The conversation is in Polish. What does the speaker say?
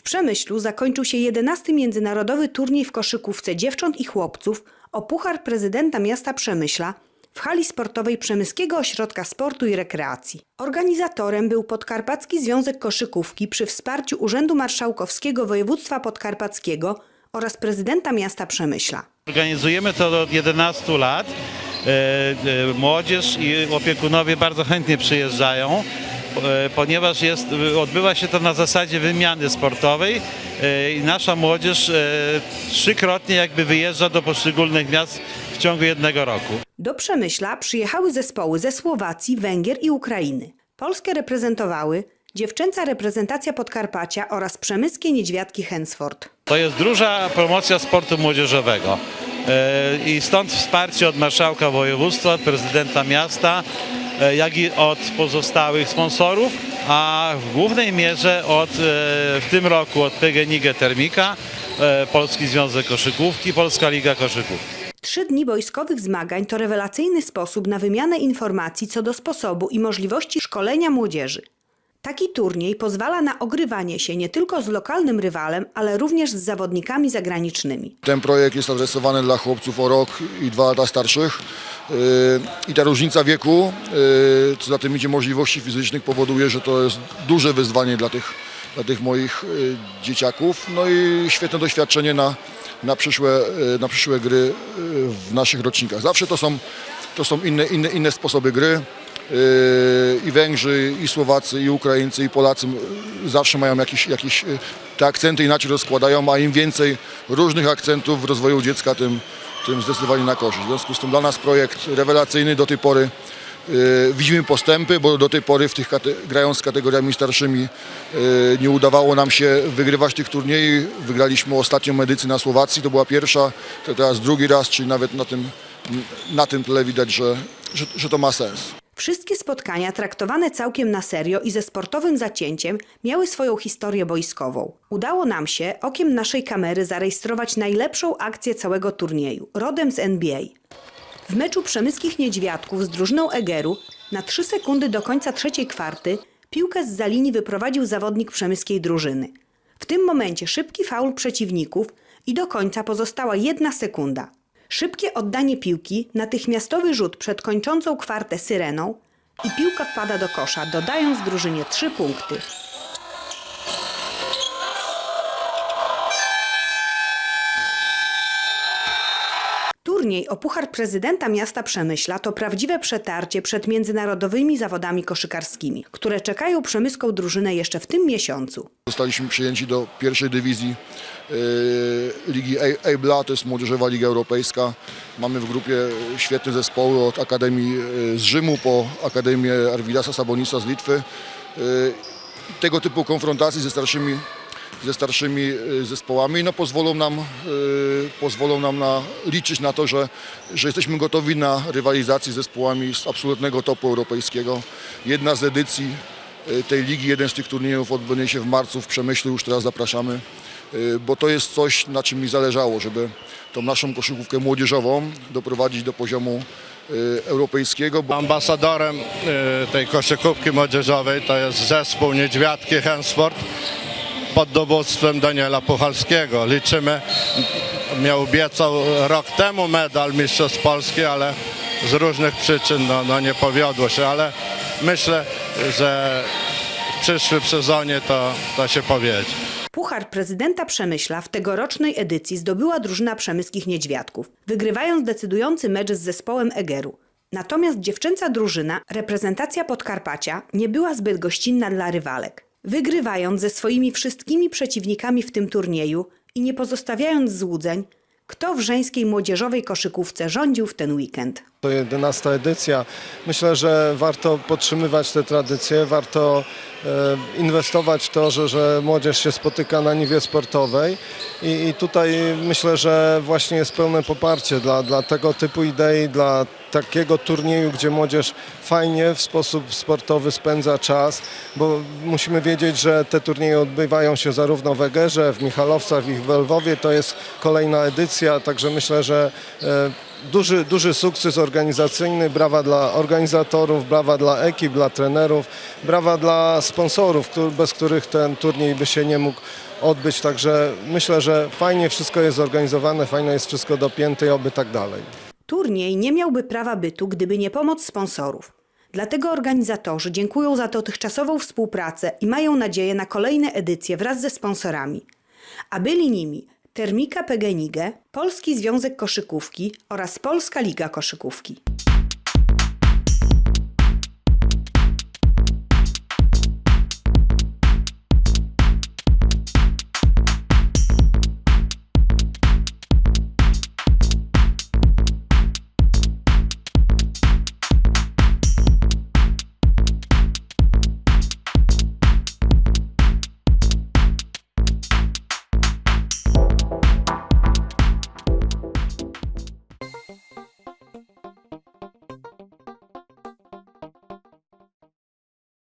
W Przemyślu zakończył się 11 międzynarodowy turniej w koszykówce dziewcząt i chłopców o Puchar Prezydenta Miasta Przemyśla w hali sportowej Przemyskiego Ośrodka Sportu i Rekreacji. Organizatorem był Podkarpacki Związek Koszykówki przy wsparciu Urzędu Marszałkowskiego Województwa Podkarpackiego oraz prezydenta miasta Przemyśla. Organizujemy to od 11 lat. E, e, Młodzież i opiekunowie bardzo chętnie przyjeżdżają, ponieważ jest, odbywa się to na zasadzie wymiany sportowej e, i nasza młodzież e, trzykrotnie jakby wyjeżdża do poszczególnych miast w ciągu jednego roku. Do Przemyśla przyjechały zespoły ze Słowacji, Węgier i Ukrainy. Polskę reprezentowały dziewczęca reprezentacja Podkarpacia oraz przemyskie niedźwiadki Hensford. To jest duża promocja sportu młodzieżowego E, i stąd wsparcie od marszałka województwa, prezydenta miasta, e, jak i od pozostałych sponsorów, a w głównej mierze od, e, w tym roku od PGNiG Termika, e, Polski Związek Koszykówki, Polska Liga Koszykówki. Trzy dni wojskowych zmagań to rewelacyjny sposób na wymianę informacji co do sposobu i możliwości szkolenia młodzieży. Taki turniej pozwala na ogrywanie się nie tylko z lokalnym rywalem, ale również z zawodnikami zagranicznymi. Ten projekt jest adresowany dla chłopców o rok i dwa lata starszych. Yy, I ta różnica wieku, yy, co za tym idzie możliwości fizycznych, powoduje, że to jest duże wyzwanie dla tych, dla tych moich yy, dzieciaków. No i świetne doświadczenie na, na, przyszłe, na przyszłe gry w naszych rocznikach. Zawsze to są, to są inne, inne, inne sposoby gry. Yy, I Węgrzy, i Słowacy, i Ukraińcy, i Polacy zawsze mają jakieś, jakieś yy, te akcenty inaczej rozkładają, a im więcej różnych akcentów w rozwoju dziecka, tym, tym zdecydowanie na korzyść. W związku z tym dla nas projekt rewelacyjny do tej pory. yy, Widzimy postępy, bo do tej pory w tych grając z kategoriami starszymi nie udawało nam się wygrywać tych turniejów. Wygraliśmy ostatnią edycję na Słowacji, to była pierwsza, to teraz drugi raz, czyli nawet na tym, na tym tle widać, że, że, że to ma sens. Wszystkie spotkania, traktowane całkiem na serio i ze sportowym zacięciem, miały swoją historię boiskową. Udało nam się okiem naszej kamery zarejestrować najlepszą akcję całego turnieju, rodem z NBA. W meczu przemyskich niedźwiadków z drużyną Egeru na 3 sekundy do końca trzeciej kwarty piłkę z za linii wyprowadził zawodnik przemyskiej drużyny. W tym momencie szybki faul przeciwników i do końca pozostała jedna sekunda. Szybkie oddanie piłki, natychmiastowy rzut przed kończącą kwartę syreną i piłka wpada do kosza, dodając drużynie trzy punkty. Turniej o Puchar Prezydenta Miasta Przemyśla to prawdziwe przetarcie przed międzynarodowymi zawodami koszykarskimi, które czekają przemyską drużynę jeszcze w tym miesiącu. Zostaliśmy przyjęci do pierwszej dywizji e, Ligi A- ABLA, to jest Młodzieżowa Liga Europejska. Mamy w grupie świetne zespoły od Akademii e, z Rzymu po Akademię Arvidasa Sabonisa z Litwy. E, Tego typu konfrontacji ze starszymi, ze starszymi e, zespołami no, pozwolą, nam, e, pozwolą nam na, liczyć na to, że, że jesteśmy gotowi na rywalizację z zespołami z absolutnego topu europejskiego. Jedna z edycji e, tej ligi, jeden z tych turniejów odbędzie się w marcu w Przemyślu, już teraz zapraszamy, bo to jest coś, na czym mi zależało, żeby tą naszą koszykówkę młodzieżową doprowadzić do poziomu europejskiego. Bo Ambasadorem tej koszykówki młodzieżowej to jest zespół Niedźwiadki Hensford pod dowództwem Daniela Puchalskiego. Liczymy, miał obiecał rok temu medal Mistrzostw Polski, ale z różnych przyczyn no, no nie powiodło się, ale myślę, że w przyszłym sezonie to, to się powiedzie. Puchar prezydenta Przemyśla w tegorocznej edycji zdobyła drużyna przemyskich niedźwiadków, wygrywając decydujący mecz z zespołem Egeru. Natomiast dziewczęca drużyna, reprezentacja Podkarpacia, nie była zbyt gościnna dla rywalek. Wygrywając ze swoimi wszystkimi przeciwnikami w tym turnieju i nie pozostawiając złudzeń, kto w żeńskiej młodzieżowej koszykówce rządził w ten weekend. To 11 edycja. Myślę, że warto podtrzymywać te tradycje, warto e, inwestować w to, że, że młodzież się spotyka na niwie sportowej I, i tutaj myślę, że właśnie jest pełne poparcie dla, dla tego typu idei, dla takiego turnieju, gdzie młodzież fajnie w sposób sportowy spędza czas, bo musimy wiedzieć, że te turnieje odbywają się zarówno w Egerze, w Michalowcach i w Lwowie. To jest kolejna edycja, także myślę, że e, duży, duży sukces organizacyjny. Brawa dla organizatorów, brawa dla ekip, dla trenerów, brawa dla sponsorów, bez których ten turniej by się nie mógł odbyć. Także myślę, że fajnie wszystko jest zorganizowane, fajnie jest wszystko dopięte i oby tak dalej. Turniej nie miałby prawa bytu, gdyby nie pomoc sponsorów. Dlatego organizatorzy dziękują za dotychczasową współpracę i mają nadzieję na kolejne edycje wraz ze sponsorami. A byli nimi Termika PGNiG, Polski Związek Koszykówki oraz Polska Liga Koszykówki.